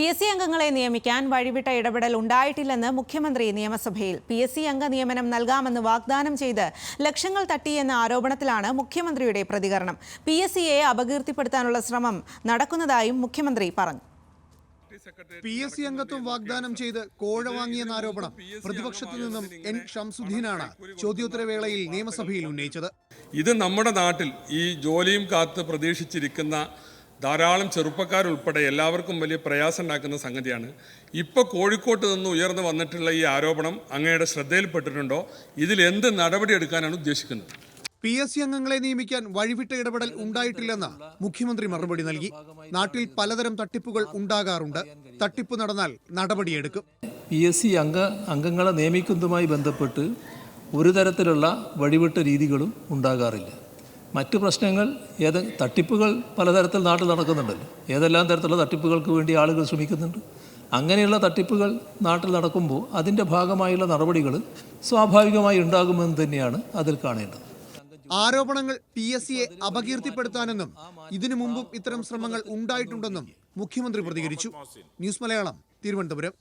P S C അംഗങ്ങളെ നിയമിക്കാൻ വഴിവിട്ട ഇടപെടൽ ഉണ്ടായിട്ടില്ലെന്ന് മുഖ്യമന്ത്രി നിയമസഭയിൽ പി എസ് സി അംഗ നിയമനം നൽകാമെന്ന് വാഗ്ദാനം ചെയ്ത് ലക്ഷങ്ങൾ തട്ടിയെന്ന ആരോപണത്തിലാണ് മുഖ്യമന്ത്രിയുടെ പ്രതികരണം. പി എസ് സിയെ അപകീർത്തിപ്പെടുത്താനുള്ള ശ്രമം നടക്കുന്നതായും മുഖ്യമന്ത്രി പറഞ്ഞു. പി എസ് സി അംഗത്വം വാഗ്ദാനം ചെയ്ത് കോഴ വാങ്ങിയെന്ന ആരോപണം പ്രതിപക്ഷത്തു നിന്നും എൻ ഷംസുദ്ദീനാണ് ചോദ്യോത്തരവേളയിൽ നിയമസഭയിൽ ഉന്നയിച്ചത്. ഇത് നമ്മുടെ നാട്ടിൽ ഈ ജോലിയും കാത്ത് പ്രതീക്ഷിച്ചിരിക്കുന്ന ധാരാളം ചെറുപ്പക്കാരുൾപ്പെടെ എല്ലാവർക്കും വലിയ പ്രയാസം ഉണ്ടാക്കുന്ന സംഗതിയാണ്. ഇപ്പോൾ കോഴിക്കോട്ട് നിന്ന് ഉയർന്നു വന്നിട്ടുള്ള ഈ ആരോപണം അങ്ങയുടെ ശ്രദ്ധയിൽപ്പെട്ടിട്ടുണ്ടോ? ഇതിൽ എന്ത് നടപടി എടുക്കാനാണ് ഉദ്ദേശിക്കുന്നത്? പി എസ് സി അംഗങ്ങളെ നിയമിക്കാൻ വഴിവിട്ട ഇടപെടൽ ഉണ്ടായിട്ടില്ലെന്ന് മുഖ്യമന്ത്രി മറുപടി നൽകി. നാട്ടിൽ പലതരം തട്ടിപ്പുകൾ ഉണ്ടാകാറുണ്ട്. തട്ടിപ്പ് നടന്നാൽ നടപടിയെടുക്കും. പി എസ് സി അംഗ അംഗങ്ങളെ നിയമിക്കുന്നതുമായി ബന്ധപ്പെട്ട് ഒരു തരത്തിലുള്ള വഴിവിട്ട രീതികളും ഉണ്ടാകാറില്ല. മറ്റ് പ്രശ്നങ്ങൾ ഏത് തട്ടിപ്പുകൾ പലതരത്തിൽ നാട്ടിൽ നടക്കുന്നുണ്ടല്ലോ ഏതെല്ലാം തരത്തിലുള്ള തട്ടിപ്പുകൾക്ക് വേണ്ടി ആളുകൾ ശ്രമിക്കുന്നുണ്ട്. അങ്ങനെയുള്ള തട്ടിപ്പുകൾ നാട്ടിൽ നടക്കുമ്പോൾ അതിന്റെ ഭാഗമായുള്ള നടപടികൾ സ്വാഭാവികമായി ഉണ്ടാകുമെന്ന് തന്നെയാണ് അതിൽ കാണേണ്ടത്. ആരോപണങ്ങൾ പി എസ് സിയെ അപകീർത്തിപ്പെടുത്താനെന്നും ഇതിനു മുമ്പും ഇത്തരം ശ്രമങ്ങൾ ഉണ്ടായിട്ടുണ്ടെന്നും മുഖ്യമന്ത്രി പ്രതികരിച്ചു. ന്യൂസ് മലയാളം തിരുവനന്തപുരം.